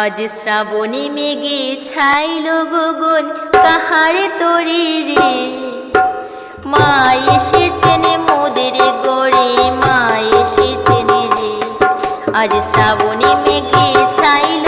আজ শ্রাবণী মেঘে ছাইল গগন, কাহারে তরে রে? মা এসেছেন মোদের গড়ে, মা এসেছেন রে। আজ শ্রাবণী মেঘে ছাইল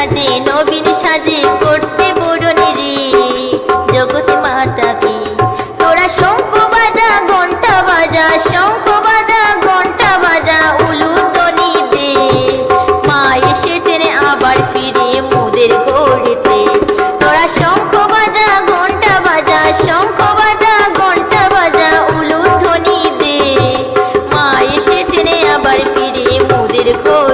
সাজে, নবীন সাজে, করতে বরণী রে। জগতে মাতাকে, তোরা শঙ্খ বাজা ঘণ্টা বাজা, শঙ্খ বাজা ঘণ্টা বাজা উলুতনি দে। মা এসেছেন আবার ফিরে মোদের ঘড়িতে। তোরা শঙ্খ বাজা ঘণ্টা বাজা, শঙ্খ বাজা ঘণ্টা বাজা, উলুধ্বনি দে। মা এসেছেন আবার ফিরে মোদের ঘড়ি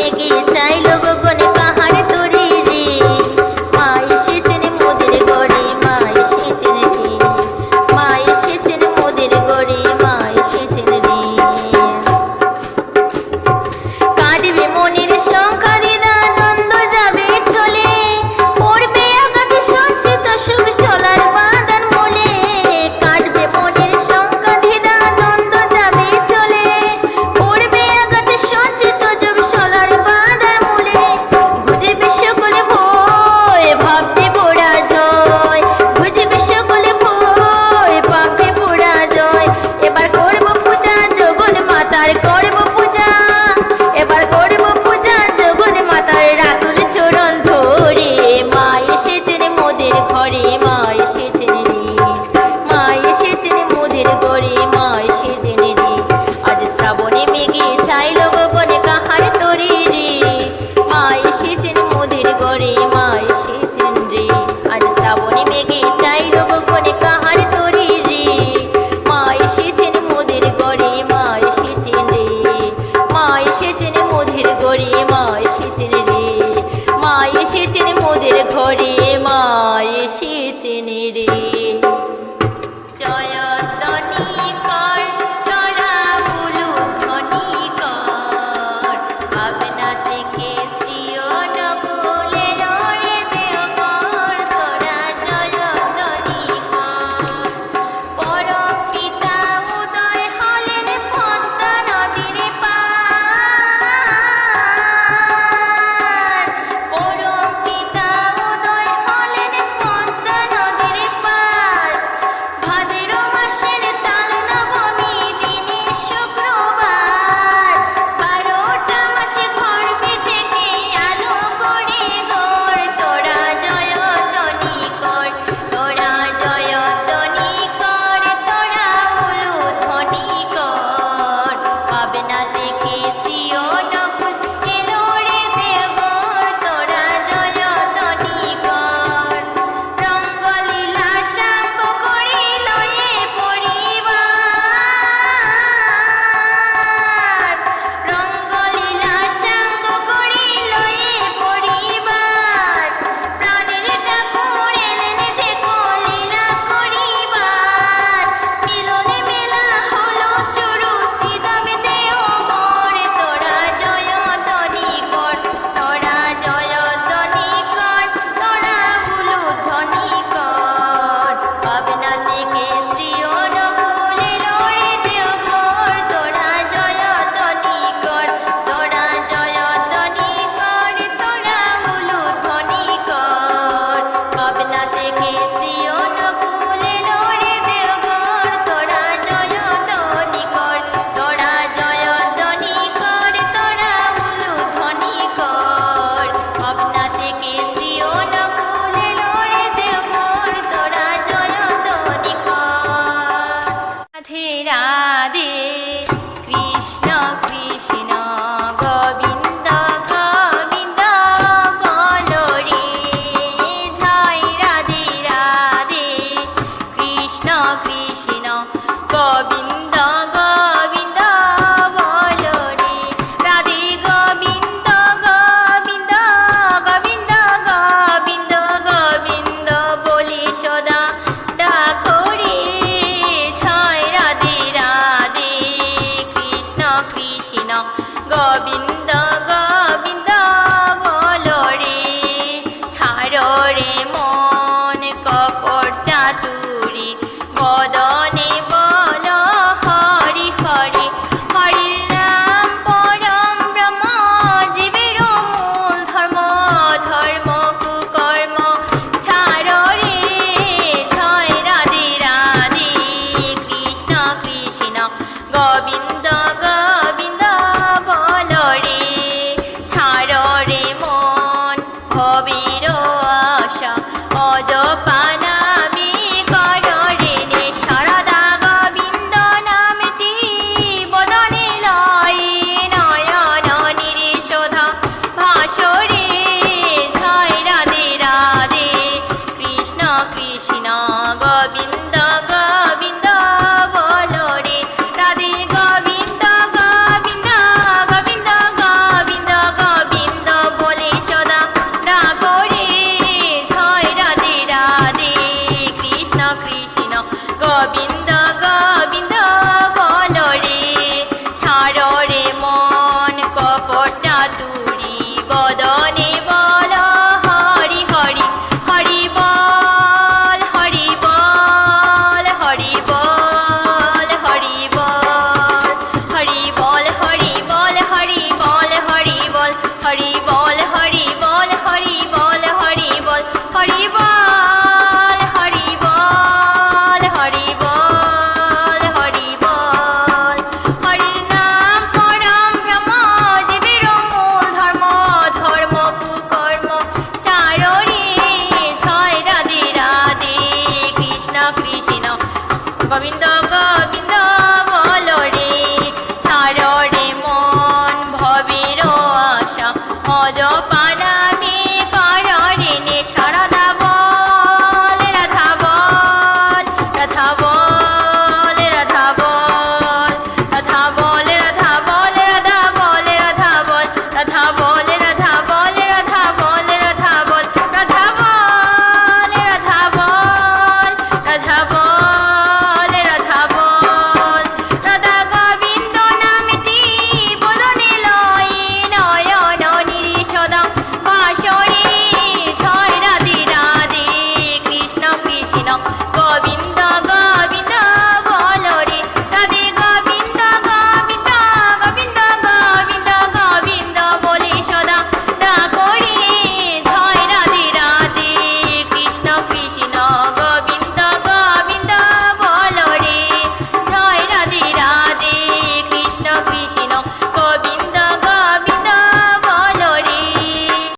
pegué এসেছেন রে। মা এসেছেন মোদের ঘরে মা এসেছেন রে।